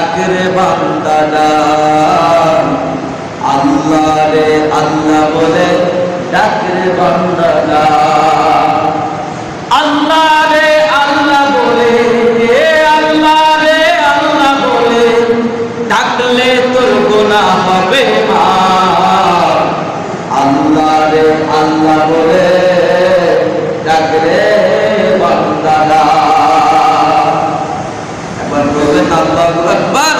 ডাকরে বান্দারা। আল্লাহ রে আল্লাহ বলে ডাকরে বান্দারা। বলে বলে, ডাকলে মা। আল্লাহ রে আল্লাহ বলে ডাকরে বান্দারা একবার বলবেন আল্লাহু আকবার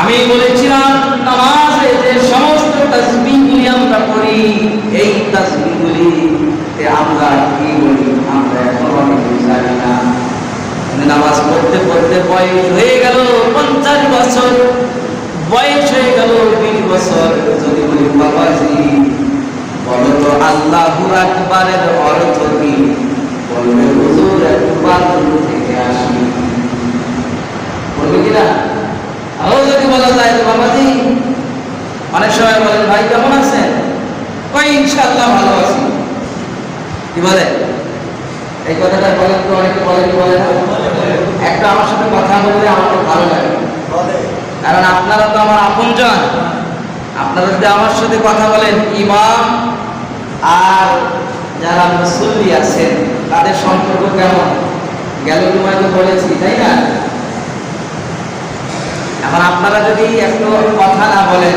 আমি বলেছিলাম নামাজে যে সমস্ত তাসবিহগুলি আমরা পড়ি এই তাসবিহগুলি আমরা কি বলি আমরা এখনও অনেকে জানি না আমি নামাজ পড়তে পড়তে বয়স হয়ে গেল পঞ্চাশ বছর। বয়স হয়ে গেল বিশ বছর। যদি বলি, বাবাজি, বলো তো আল্লাহু অর্থ কি? বলবে, হুজুর, একবার থেকে আসি। বলবে কিনা আরও যদি বলা যায় তো বাবাজি, অনেক সময় বলেন, ভাই, কেমন আছেন? কই ইনশাআল্লাহ ভালো আছি। কি বলে? এই কথাটা বলেন তো অনেকে বলে, কি বলে না? একটা আমার সাথে কথা বললে আমার ভালো লাগে। কারণ আপনারা তো আমার আপনজন। আপনারা যদি আমার সাথে কথা বলেন, ইমাম আর যারা মুসল্লি আছেন, তাদের সম্পর্ক কেমন? গেল তোমায় তো বলেছি, তাই না? এখন আপনারা যদি একটু কথা না বলেন,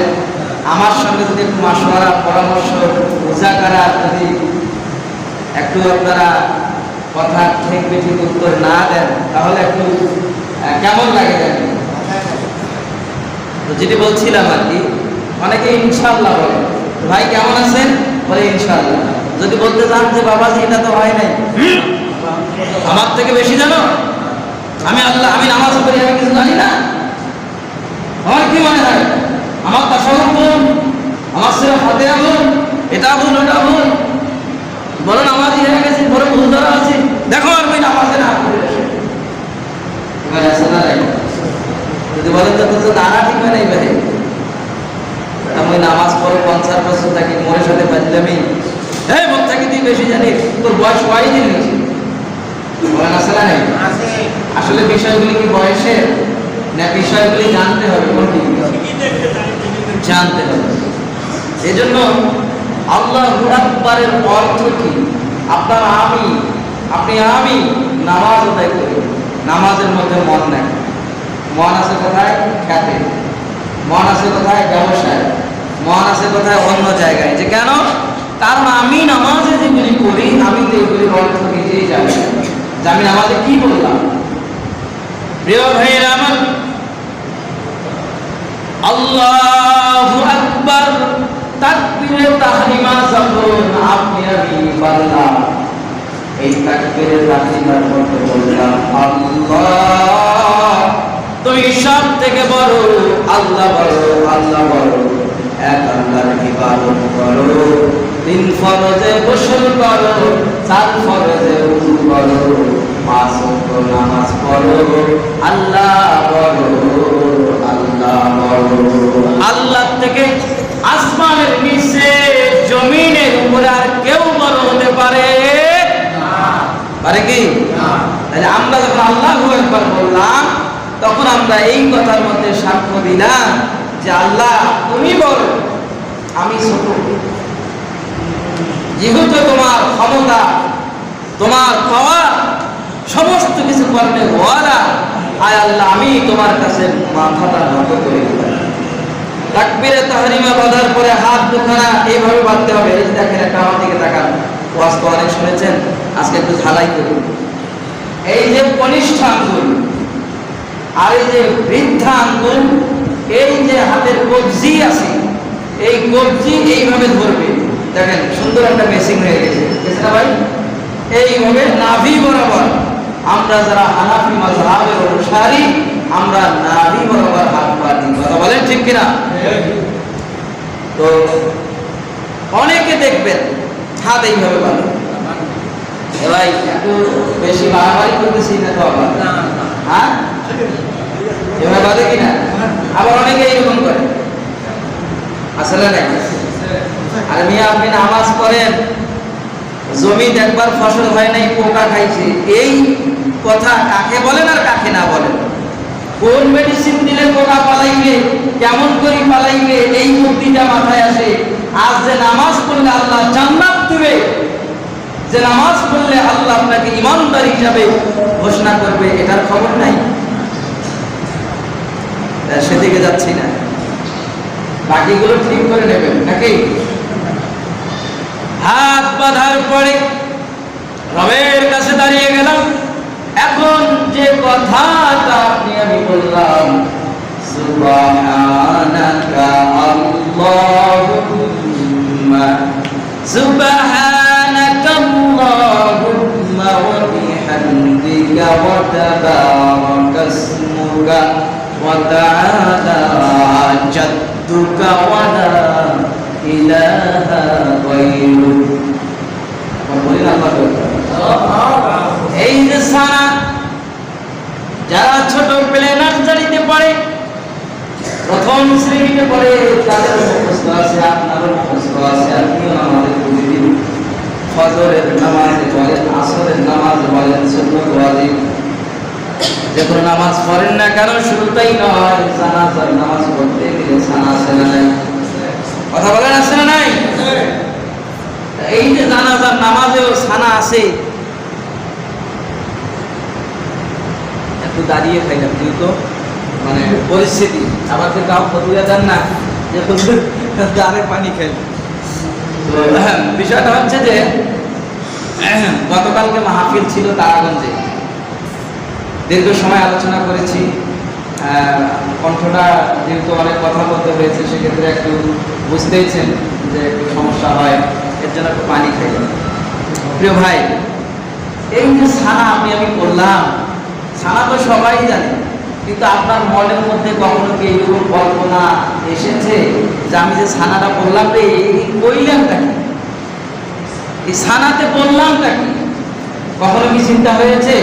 আমার সঙ্গে যদি একটু মাসোয়ারা পরামর্শ বোঝাকারা যদি একটু আপনারা কথা ঠিক বেঠিক উত্তর না দেন, তাহলে একটু কেমন লাগে তো যেটি বলছিলাম আর কি, অনেকে ইনশাল্লাহ বলে, ভাই, কেমন আছেন? বলে ইনশাল্লাহ যদি বলতে চান যে, বাবাজি, এটা তো হয় নাই। আমার থেকে বেশি জানো? আমি আল্লাহ, আমি নামাজ পড়ি, আমি কিছু জানি না। আমার কি মনে হয়? আমার তাসাউর ভুল আমার সেরা হাতে ভুল এটা ভুল ওটা ভুল বলো নামাজ হয়ে গেছে বড় ভুল ধরা আছে দেখো আর ওই নামাজে না পড়ে আসে। এবার আসে না নাই? যদি বলেন তো দাঁড়া ঠিক হয় নাই ভাই। আমি নামাজ পড়ো পঞ্চাশ বছর থাকি মোরের সাথে বাজলামি হ্যাঁ থাকি তুই বেশি জানিস? তোর বয়স দিন? আসলে বিষয়গুলি কি বয়সের? না বিষয়গুলি জানতে হবে কোনটি জানতে হবে। এই জন্য আল্লাহ অর্থ কি? আপনার আমি আপনি আমি নামাজ আদায় করি। নামাজের মধ্যে মন নেই মন আছে কোথায়? খ্যাতে। মন আছে কোথায়? ব্যবসায়। মন আছে কোথায়? অন্য জায়গায়। যে কেন? কারণ আমি নামাজে যেগুলি করি আমি তো এগুলির অর্থ নিজেই জানি যে আমি নামাজে কি বললাম প্রিয় ভাইয়েরা আমার, আল্লাহু আকবার তাকবীরে তাহরিমা যখন আপনি আমি বললাম এই তাকবীরে তাহরিমার মধ্যে বললাম, আল্লাহ তুমি সব থেকে বড়। আল্লাহ বড় আল্লাহ বড়। এক আল্লাহর ইবাদত করো। তিন ফরজে গোসল করো চার ফরজে উযু করো। পাঁচ ওয়াক্ত নামাজ পড়ো। আল্লাহ বড় আল্লাহ বড়। আল্লাহ থেকে আসমানের নিচে জমিনের উপরে আর কেউ বড় হতে পারে পারে কি? তাহলে আমরা যখন আল্লাহু একবার বললাম তখন আমরা এই কথার মধ্যে সাক্ষ্য দিলাম যে আল্লাহ, তুমি বলো, আমি ছোট। যেহেতু তোমার ক্ষমতা, তোমার পাওয়া সমস্ত কিছু করতে ওয়ালা আয় আল্লাহ, আমি তোমার কাছে মাথাটা নত করে তাকবীরে তাহরিমা বাঁধার পরে হাত দুখানা এইভাবে বাঁধতে হবে। এই দেখেন, একটা আমার দিকে তাকান। ওয়াজ তো অনেক শুনেছেন, আজকে একটু ঝালাই করি এই যে কনিষ্ঠ আঙ্গুল আর এই যে বৃদ্ধা আঙ্গুল এই যে হাতের কবজি আছে এই কবজি এইভাবে ধরবে। দেখেন সুন্দর একটা মেশিং হয়ে গেছে। না ভাই? এইভাবে নাভি বরাবর। আমরা যারা হানাফি মাজহাবের অনুসারী আমরা নাভি বরাবর হাত পা দিই। কথা বলেন ঠিক কিনা? তো অনেকে দেখবেন হাত এইভাবে এ ভাই একটু বেশি বাড়াবাড়ি করতেছি না তো আবার হ্যাঁ? এভাবে বাঁধে কিনা? আবার অনেকে এইরকম করে। আসলে নাই। আর মিয়া, আপনি নামাজ পড়েন জমি দেখবার ফসল হয় নাই, পোকা খাইছে, এই কথা কাকে বলেন আর কাকে না বলেন? কোন মেডিসিন দিলে পোকা পালাইবে, কেমন করে পালাইবে, এই বুদ্ধিটা মাথায় আসে। আজ যে নামাজ পড়লে আল্লাহ জান্নাত দিবে, যে নামাজ পড়লে আল্লাহ আপনাকে ইমানদার হিসাবে ঘোষণা করবে, এটার খবর নাই। সেদিকে যাচ্ছি না। বাকিগুলো ঠিক করে নেবেন, নাকি? হাত বাঁধার পরে রবের কাছে দাঁড়িয়ে গেলাম। এখন যে কথাটা আপনি আমি বললাম, সুবহানাকা আল্লাহুম্মা সুবহানাকা আল্লাহুম্মা, ওয়া বিহামদিকা ওয়া ইলাহা গায়রুক বলি না আল্লাহ এই সানা যারা ছোট পেলে নার্সারিতে পড়ে, প্রথম শ্রেণীতে পড়ে, তাদের মুখস্থ আছে, আপনারও মুখস্থ আছে, আপনিও আমাদের প্রতিদিন ফজরের নামাজে বলেন আসরের নামাজ বলেন সুন্নত ওয়াজিব। যে কোনো নামাজ পড়েন না কেন, শুরুতেই নয়, জানাজার নামাজ পড়তে গেলে সানা আছে না নাই। কথা বলেন আছে না নাই? এই যে জানাজার নামাজেও সানা আছে একটু দাঁড়িয়ে খাইলাম যেহেতু মানে পরিস্থিতি। তো কাউ ফতুয়া দেন না, যে দাঁড়ে পানি খাই বিষয়টা হচ্ছে যে, গতকালকে মাহফিল ছিল তারাগঞ্জে। দীর্ঘ সময় আলোচনা করেছি। কণ্ঠটা যেহেতু অনেক কথা বলতে হয়েছে, সেক্ষেত্রে একটু বুঝতেইছেন যে একটু সমস্যা হয়, এর জন্য একটু পানি খাই প্রিয় ভাই, এই যে ছানা আপনি, আমি করলাম ছানা তো সবাই জানে, কিন্তু আপনার মনের মধ্যে কখনো কি এইরকম কল্পনা এসেছে যে আমি যে ছানাটা বললাম রে, এই কইলামটা কি? এই ছানাতে বললামটা কি? কখনো কি চিন্তা হয়েছে?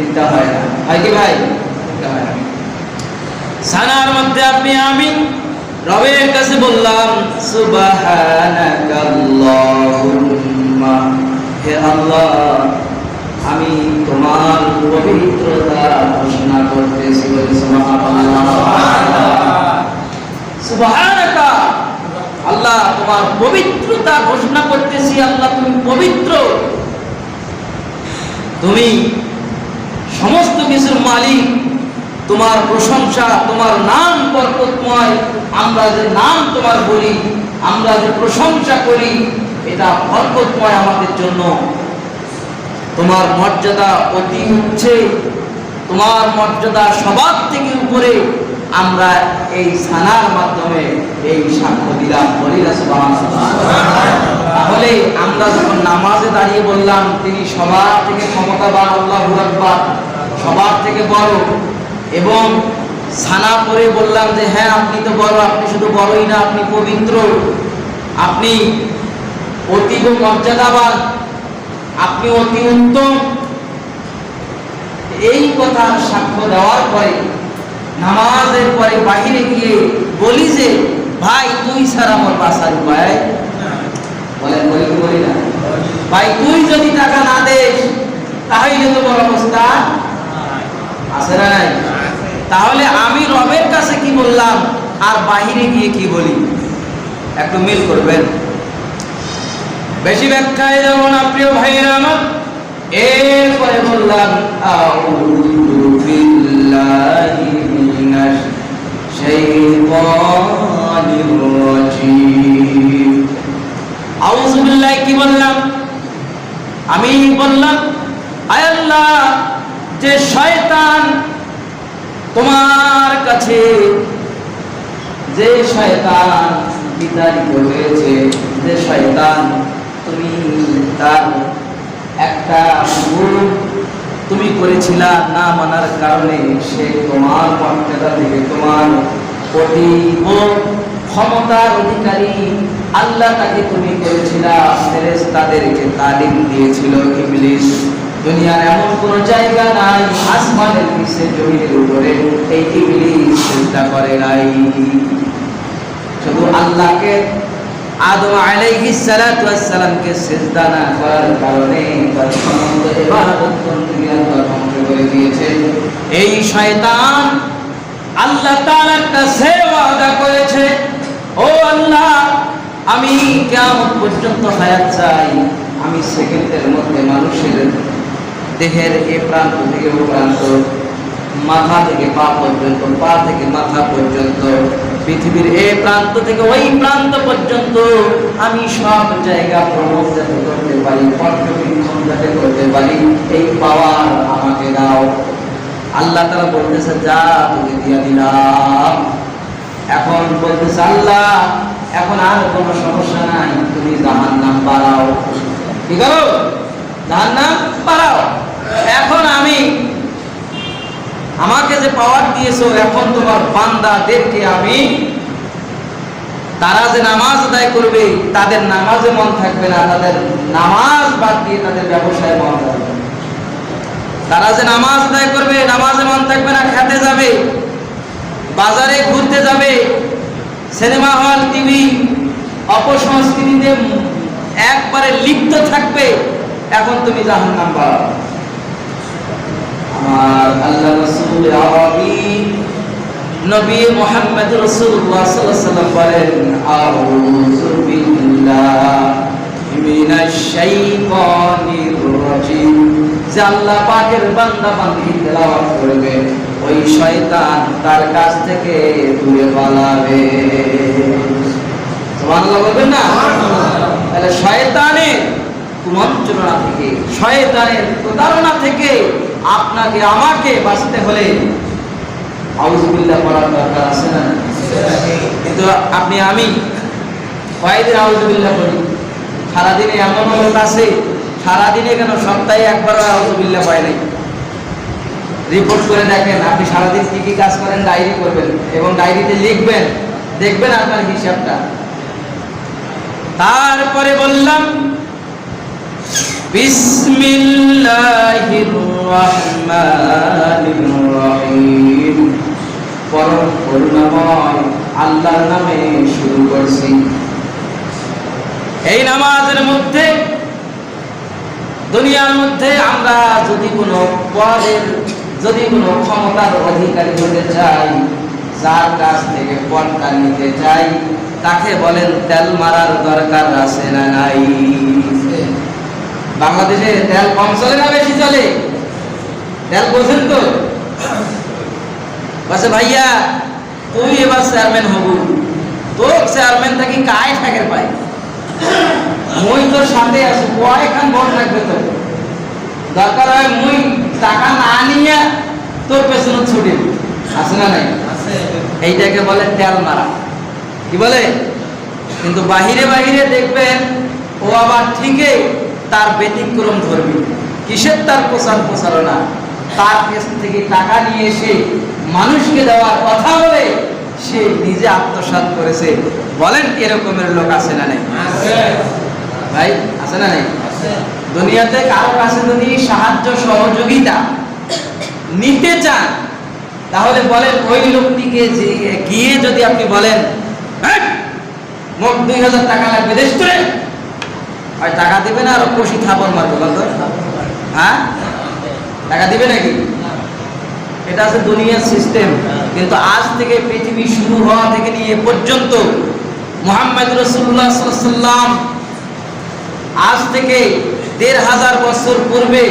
চিন্তা হয় না। হয় কি ভাই? ছানার মধ্যে আপনি আমি রবের কাছে বললাম, সুবহানাকাল্লাহুম্মা, হে আল্লাহ, আমি তোমার পবিত্রতা ঘোষণা করতেছি সুবহানাকা, আল্লাহ তোমার পবিত্রতা ঘোষণা করতেছি, আল্লাহ তুমি পবিত্র। তুমি সমস্ত কিছুর মালিক, তোমার প্রশংসা, তোমার নাম বরকতময় আমরা যে নাম তোমার বলি, আমরা যে প্রশংসা করি, এটা বরকতময় আমাদের জন্য। তোমার মর্যাদা অতি উচ্ছে তোমার মর্যাদা সবার থেকে উপরে। আমরা এই সানার মাধ্যমে এই সাক্ষ্য দিলাম। বলি তাহলে আমরা যখন নামাজে দাঁড়িয়ে বললাম, তিনি সবার থেকে ক্ষমতাবান, আল্লাহ আকবার, সবার থেকে বড়। এবং সানা পরে বললাম যে হ্যাঁ আপনি তো বড়, আপনি শুধু বড়ই না, আপনি পবিত্র। আপনি অতীব মর্যাদাবান, আপনি অতি উত্তম। এই কথা সাক্ষ্য দেওয়ার পরে নামাজের পরে বাহিরে গিয়ে বলি যে, ভাই, তুই ছাড়া আমার বাসার উপায়? বলেন বলি বলি না। ভাই, তুই যদি টাকা না দেস, তাহলে তো বড় অবস্থা আছে না নাই? তাহলে আমি রবের কাছে কি বললাম? আর বাহিরে গিয়ে কি বলি? একটু মিল করবেন। বেশি ব্যাখ্যায় যাব না, প্রিয় ভাইরা আমার। এরপরে বললাম, আউযু বিল্লাহি কি বললাম? আমি বললাম, আয় যে শয়তান তোমার কাছে, যে শয়তান বিতাড়িত হয়েছে, যে শয়তান তুমি তার একটা তুমি করেছিলা না মানার কারণে সে তোমার মর্যাদা থেকে তোমার অতীব ক্ষমতার অধিকারী আল্লাহ তাকে তুমি করেছিলা তাদেরকে তালিম দিয়েছিল ইবলিস। দুনিয়ার এমন কোন জায়গা নাই, আসমানের নিচে জমিনের উপরে। এই ইবলিস চিন্তা করে নাই। শুধু আল্লাহকে আদম আলাইহিস সালাতু ওয়াস সালামকে সিজদা না করার কারণে এই শয়তান আল্লাহ তাআলার কাছে ওয়াদা করেছে। ও আল্লাহ, আমি কিয়ামত পর্যন্ত হায়াত চাই। আমি সেকেন্ডের মধ্যে মানুষের দেহের এ প্রান্ত থেকে ও প্রান্ত, মাথা থেকে পা পর্যন্ত, পা থেকে মাথা পর্যন্ত পৃথিবীর এ প্রান্ত থেকে ওই প্রান্ত পর্যন্ত আমি সব জায়গা ভ্রমণ করতে পারি, পর্যবেক্ষণ যাতে করতে পারি, এই পাওয়ার আমাকে দাও। আল্লাহ তারা বলতেছে, যা তোকে দিয়া দিলাম। এখন বলতেছে, আল্লাহ, এখন আর কোনো সমস্যা নাই, তুমি জাহান নাম বাড়াও। কি করো জাহান নাম বাড়াও। এখন আমি আমাকে যে পাওয়ার দিয়েছ, এখন তোমার বান্দাদেরকে আমি, তারা যে নামাজ আদায় করবে, তাদের নামাজে মন থাকবে না, তাদের নামাজ বাদ দিয়ে তাদের ব্যবসায় মন থাকবে তারা যে নামাজ আদায় করবে, নামাজে মন থাকবে না, খেতে যাবে, বাজারে ঘুরতে যাবে, সিনেমা হল, টিভি, অপসংস্কৃতিতে একবারে লিপ্ত থাকবে, এখন তুমি জাহান নাম বাড়াও আমার আল্লাহ রসুল আরবি নবী মোহাম্মদ রসুল্লাহ আলাইহি বলেন, আউযু বিল্লাহি মিনাশ শাইতানির রাজিম। যে আল্লাহ পাকের বান্দা বান্দি তেলাওয়াত করবে, ওই শয়তান তার কাছ থেকে দূরে পালাবে। সুবহানাল্লাহ বলবেন না? তাহলে শয়তানের কুমন্ত্রণা থেকে, শয়তানের প্রতারণা থেকে আপনাকে, আমাকে বাঁচতে হলে আউজুবিল্লাহ পড়ার দরকার আছে না? কিন্তু আপনি আমি, কয়েকদিন আউজুবিল্লাহ পড়ি। সারাদিনে এমন লোক আছে, সারাদিনে কেন সপ্তাহে একবার আউজুবিল্লাহ পায় নাই? রিপোর্ট করে দেখেন, আপনি সারাদিন কি কি কাজ করেন ডায়েরি করবেন এবং ডায়েরিতে লিখবেন, দেখবেন আপনার হিসাবটা। তারপরে বললাম বিসমিল্লাহির রহমানির রহিম পরম করুণাময় আল্লাহর নামে শুরু করছি। এই নামাজের মধ্যে, দুনিয়ার মধ্যে আমরা যদি কোনো পদের যদি কোনো ক্ষমতার অধিকারী হতে চাই, যার কাছ থেকে পদটা নিতে চাই, তাকে বলেন তেল মারার দরকার আছে না নাই? বাংলাদেশে তেল কম চলে না বেশি চলে? তেল বোঝেন তো। ভাইয়া তুই এবার চেয়ারম্যান হব। তোর চেয়ারম্যান থাকি কায় ঠাকের পাই মুই তোর সাথে আছি কয়খান ভোট রাখবে তো দরকার হয় মুই টাকা না নিয়ে তোর পেছনে ছুটি। আছে না নাই? এইটাকে বলে তেল মারা। কি বলে? কিন্তু বাহিরে বাহিরে দেখবেন ও আবার ঠিকই তার ব্যতিক্রম ধর্মী। কিসের তার প্রচার প্রচারণা? তার কাছ থেকে টাকা নিয়ে এসে মানুষকে দেওয়ার কথা বলে সে নিজে আত্মসাৎ করেছে। বলেন এরকমের লোক আছে না নাই? ভাই আছে না নাই? দুনিয়াতে কারও কাছে যদি সাহায্য সহযোগিতা নিতে চান তাহলে বলেন ওই লোকটিকে যে গিয়ে যদি আপনি বলেন "হ্যাট, মোট দুই হাজার টাকা লাগবে দেশ আর টাকা দিবে না আর কষি থাপড় মারবে, বলতো? হ্যাঁ? টাকা দিবে নাকি? এটা আছে দুনিয়ার সিস্টেম কিন্তু আজ থেকে পৃথিবী শুরু হওয়া থেকে নিয়ে পর্যন্ত মোহাম্মদ রসুল্লাহ সাল্লাম আজ থেকে দেড় হাজার বছর পূর্বে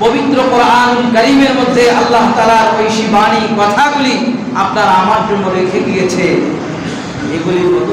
পবিত্র কোরআন করিমের মধ্যে আল্লাহ তালার ঐশী বাণী কথাগুলি আপনার আমার জন্য রেখে গিয়েছে কথা মতো